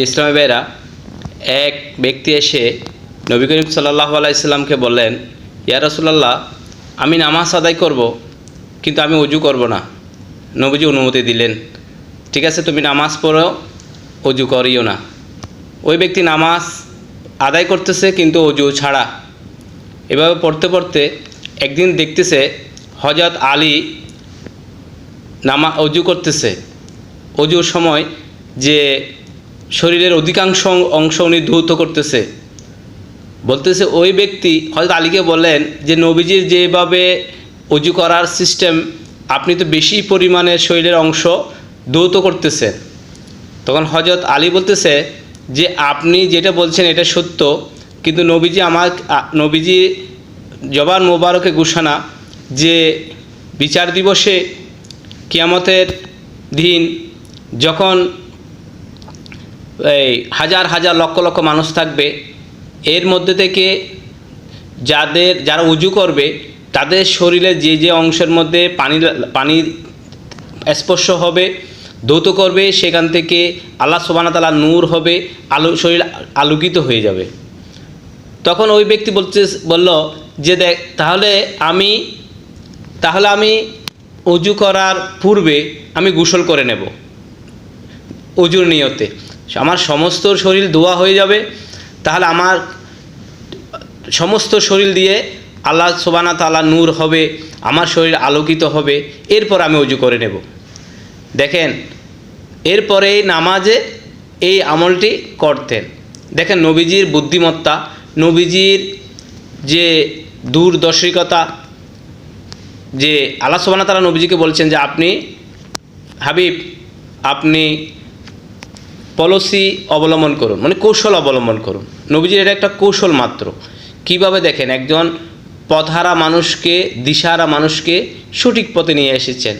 ইসলামী বেরা এক ব্যক্তি এসে নবী করিম সাল্লাহ আলাইসাল্লামকে বললেন, ইয়া রাসূলুল্লাহ, আমি নামাজ আদায় করব, কিন্তু আমি অজু করব না। নবীজি অনুমতি দিলেন, ঠিক আছে, তুমি নামাজ পড়ো অজু করিও না। ওই ব্যক্তি নামাজ আদায় করতেছে, কিন্তু অজু ছাড়া। এভাবে পড়তে পড়তে একদিন দেখতেছে হজরত আলী নামা অজু করতেছে। অজুর সময় যে শরীরের অধিকাংশ অংশ উনি ধৌত করতেছে। বলতেছে ওই ব্যক্তি হয়তো আলীকে বললেন যে, নবীজির যেভাবে অজু করার সিস্টেম আপনি তো বেশি পরিমাণে শরীরের অংশ ধৌত করতেছেন। তখন হজরত আলী বলতেছে যে, আপনি যেটা বলছেন এটা সত্য, কিন্তু নবীজি আমার, নবীজি জবান মোবারকে ঘোষণা যে, বিচার দিবসে কিয়ামতের দিন যখন এই হাজার হাজার লক্ষ লক্ষ মানুষ থাকবে। এর মধ্যে থেকে যাদের, যারা উজু করবে, তাদের শরীরে যে যে অংশের মধ্যে পানি পানির স্পর্শ হবে দৌত করবে, সেখান থেকে আল্লাহ সোবানা তালা নূর হবে, আলো, শরীর আলোকিত হয়ে যাবে। তখন ওই ব্যক্তি বলতে, বলল যে দেখ, তাহলে আমি তাহলে আমি উজু করার পূর্বে আমি গোসল করে নেব। উজুর নিয়তে। আমার সমস্ত শরীর দোয়া হয়ে যাবে, তাহলে আমার সমস্ত শরীর দিয়ে আল্লাহ সোবানা তালা নূর হবে, আমার শরীর আলোকিত হবে, এরপর আমি অজু করে নেব। দেখেন, এরপরে এই নামাজে এই আমলটি করতেন। দেখেন নবীজির বুদ্ধিমত্তা, নবীজির যে দূরদর্শিকতা, যে আল্লাহ সোবানা তালা নবীজিকে বলছেন যে আপনি, হাবিব, আপনি পলিসি অবলম্বন করুন মানে কৌশল অবলম্বন করুন। নবীজির এটা একটা কৌশল মাত্র। কীভাবে দেখেন, একজন পথহারা মানুষকে, দিশাহারা মানুষকে সঠিক পথে নিয়ে এসেছেন।